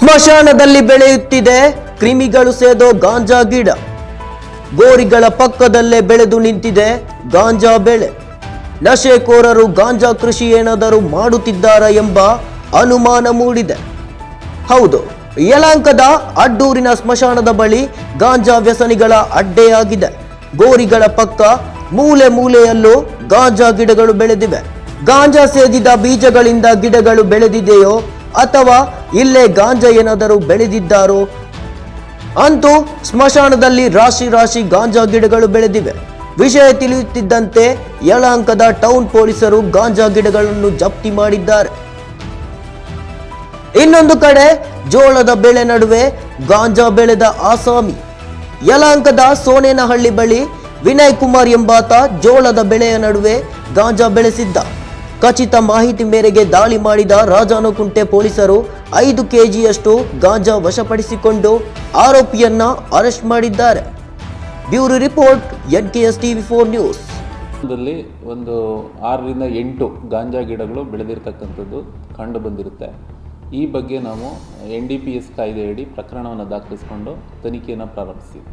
ಸ್ಮಶಾನದಲ್ಲಿ ಬೆಳೆಯುತ್ತಿದೆ. ಕ್ರಿಮಿಗಳು ಸೇದೋ ಗಾಂಜಾ ಗಿಡ. ಗೋರಿಗಳ ಪಕ್ಕದಲ್ಲೇ ಬೆಳೆದು ನಿಂತಿದೆ ಗಾಂಜಾ ಬೆಳೆ. ನಶೆಕೋರರು ಗಾಂಜಾ ಕೃಷಿ ಏನಾದರೂ ಮಾಡುತ್ತಿದ್ದಾರಾ ಎಂಬ ಅನುಮಾನ ಮೂಡಿದೆ. ಹೌದು ಯಲಾಂಕದ ಅಡ್ಡೂರಿನ ಸ್ಮಶಾನದ ಬಳಿ ಗಾಂಜಾ ವ್ಯಸನಿಗಳ ಅಡ್ಡೆಯಾಗಿದೆ. ಗೋರಿಗಳ ಪಕ್ಕ ಮೂಲೆ ಮೂಲೆಯಲ್ಲೂ ಗಾಂಜಾ ಗಿಡಗಳು ಬೆಳೆದಿವೆ. ಗಾಂಜಾ ಸೇದಿದ ಬೀಜಗಳಿಂದ ಗಿಡಗಳು ಬೆಳೆದಿದೆಯೋ ಅಥವಾ ಇಲ್ಲೇ ಗಾಂಜಾ ಏನಾದರೂ ಬೆಳೆದಿದ್ದಾರೋ? ಅಂತೂ ಸ್ಮಶಾನದಲ್ಲಿ ರಾಶಿ ರಾಶಿ ಗಾಂಜಾ ಗಿಡಗಳು ಬೆಳೆದಿವೆ. ವಿಷಯ ತಿಳಿಯುತ್ತಿದ್ದಂತೆ ಯಳಾಂಕದ ಟೌನ್ ಪೊಲೀಸರು ಗಾಂಜಾ ಗಿಡಗಳನ್ನು ಜಪ್ತಿ ಮಾಡಿದ್ದಾರೆ. ಇನ್ನೊಂದು ಕಡೆ ಜೋಳದ ಬೆಳೆ ನಡುವೆ ಗಾಂಜಾ ಬೆಳೆದ ಆಸಾಮಿ. ಯಲಾಂಕದ ಸೋನೇನಹಳ್ಳಿ ಬಳಿ ವಿನಯ್ ಕುಮಾರ್ ಎಂಬಾತ ಜೋಳದ ಬೆಳೆಯ ನಡುವೆ ಗಾಂಜಾ ಬೆಳೆಸಿದ್ದ. ಖಚಿತ ಮಾಹಿತಿ ಮೇರೆಗೆ ದಾಳಿ ಮಾಡಿದ ರಾಜಾನುಕುಂಟೆ ಪೊಲೀಸರು ಐದು ಕೆಜಿಯಷ್ಟು ಗಾಂಜಾ ವಶಪಡಿಸಿಕೊಂಡು ಆರೋಪಿಯನ್ನ ಅರೆಸ್ಟ್ ಮಾಡಿದ್ದಾರೆ. Bureau report N K S TV four news. ಒಂದು ಆರರಿಂದ ಎಂಟು ಗಾಂಜಾ ಗಿಡಗಳು ಬೆಳೆದಿರ್ತಕ್ಕಂಥದ್ದು ಕಂಡು ಬಂದಿರುತ್ತೆ. ಈ ಬಗ್ಗೆ ನಾವು ಎನ್ ಡಿ ಪಿ ಎಸ್ ಕಾಯ್ದೆಯಡಿ ಪ್ರಕರಣವನ್ನು ದಾಖಲಿಸಿಕೊಂಡು ತನಿಖೆಯನ್ನು ಪ್ರಾರಂಭಿಸಿದ್ವಿ.